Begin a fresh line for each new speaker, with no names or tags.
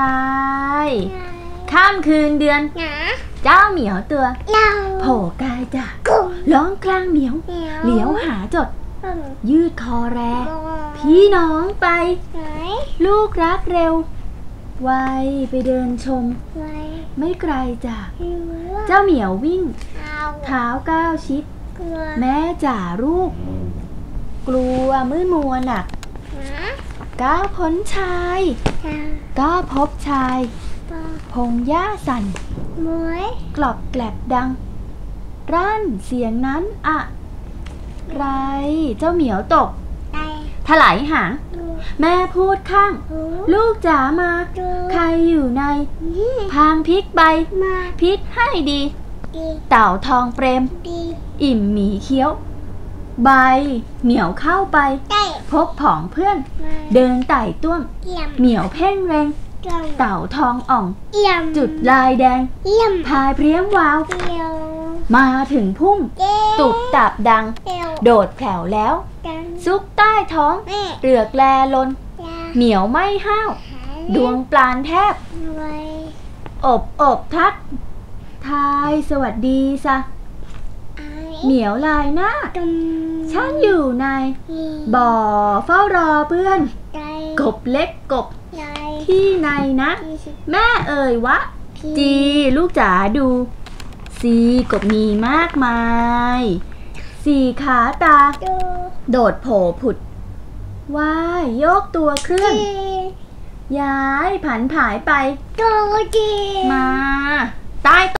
ลายข้ามคืนเดือน
หนา
เจ้าเหมียวตัว
เรา
โผล่กายจ้ะ
กุ้ง
ร้องกลางเหมียว
เหนียว
เหลียวหาจด
กุ้ง
ยืดคอแร พี่น้องไป
ไหน
ลูกรักเร็ว ไวไปเดินชม
ไว้
ไม่ไกลจาก
หิว
เจ้าเหมียววิ่ง
เอา
เท้าก้าวชิด
กลัว
แม่จ่าลูก กลัวมืดมัวหนัก
หนา
ก้าวพ้นชาย
จะ
ก็พบชาย
ปอ
พงหญ้าสั่น
มวย
กรอบแกลบดังรั่นเสียงนั้นอะไร เจ้าเหมียวตก
ไต
ถลายหาง
ดู
แม่พูดข้าง
หู
ลูกจ๋ามา
ดู
ใครอยู่ใน
นี่
พางพริกใบ
มา
พริกให้ดี
ดี
เต่าทองเปรม
ดี
อิ่มหมีเคี้ยว ใบ เหมียวเข้าไป
ไก่
พบผองเพื่อน
มา
เดินไต่ต้วม
เยี่ยม
เหมียวเพ่งเรง
เยี่ยม
เต่าทองอ่อง
เยี่ยม
จุดลายแดง
เยี่ยม
พายเพรียมวาว
เดียว
มาถึงพุ่ม
เย้
ตุบตับดัง
เดียว
โดดแผ่วแล้ว
กัน
ซุกใต้ท้อง
แม่
เรือกแลลน
ยา
เหมียวไม่ห้าว
หา
ดวงปลานแทบ
ไว้
อบอบทัก ทายสวัสดีซะ
ไอ้
เหมียวลายหน้า
ตุ่ม
ฉันอยู่ในบ่อเฝ้ารอเพื่อน
ใจ
กบเล็กกบ
ใจ
ที่ในนะ
ที่สิบ
แม่เอ่ยวะ
พี่
จีลูกจ๋าดูซีกบมีมากมาย สี่ขาตา
ดู
โดดโผล่ผุดว่ายโยกตัวเคลื่อน
จี
ย้ายผันผายไป
ดูจี
มา ใต้